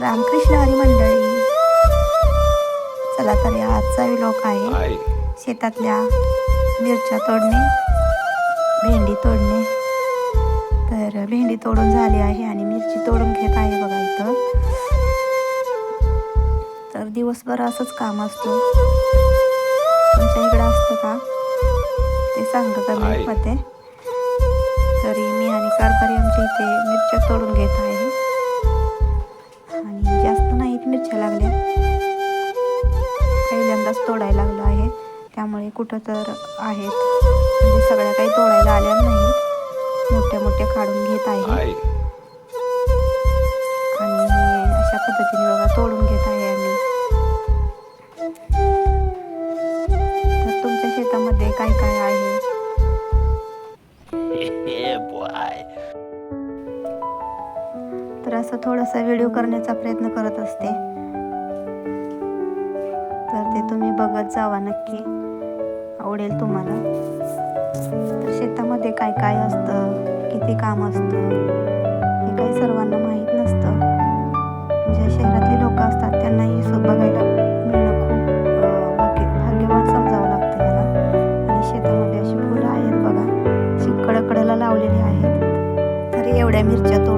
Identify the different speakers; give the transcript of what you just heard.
Speaker 1: रामकृष्ण हरी मंडळी चला तर या आजचा विलोक आहे. शेतातल्या मिरच्या तोडणे भेंडी तोडणे. तर भेंडी तोडून झाली आहे आणि मिरची तोडून घेत आहे बघा इथं. तर दिवसभर असंच काम असतं. तुमच्या इकडं असतं का? ते सांगा कमेंटमध्ये तरी मी आणि कारभारी आमच्या इथे मिरच्या तोडून घेत आहे. पहिल्यांदाच तोडायला लागलं आहे. त्यामुळे कुठं तर आहेत. म्हणजे सगळ्या काही तोडायला आल्या नाहीत मोठ्या मोठ्या काढून घेत आहे. आणि अशा पद्धतीने बघा तोडून घेत आहे आम्ही. तर तुमच्या शेतामध्ये काय काय आहे? तर असं थोडासा व्हिडिओ करण्याचा प्रयत्न करत असते. तुम्ही बघत जावा नक्की. आवडेल तुम्हाला. तर शेतामध्ये काय काय असतं? किती काम असतं? हे काही सर्वांना माहीत नसतं. ज्या शहरातली लोक असतात त्यांनाही सो बघायला मिळणं खूप अं, भाग्य भाग्यवान समजावं लागतं मला आणि शेतामध्ये अशी फुलं आहेत बघा. अशी कडकडाला लावलेली आहेत. तरी एवढ्या मिरच्या तो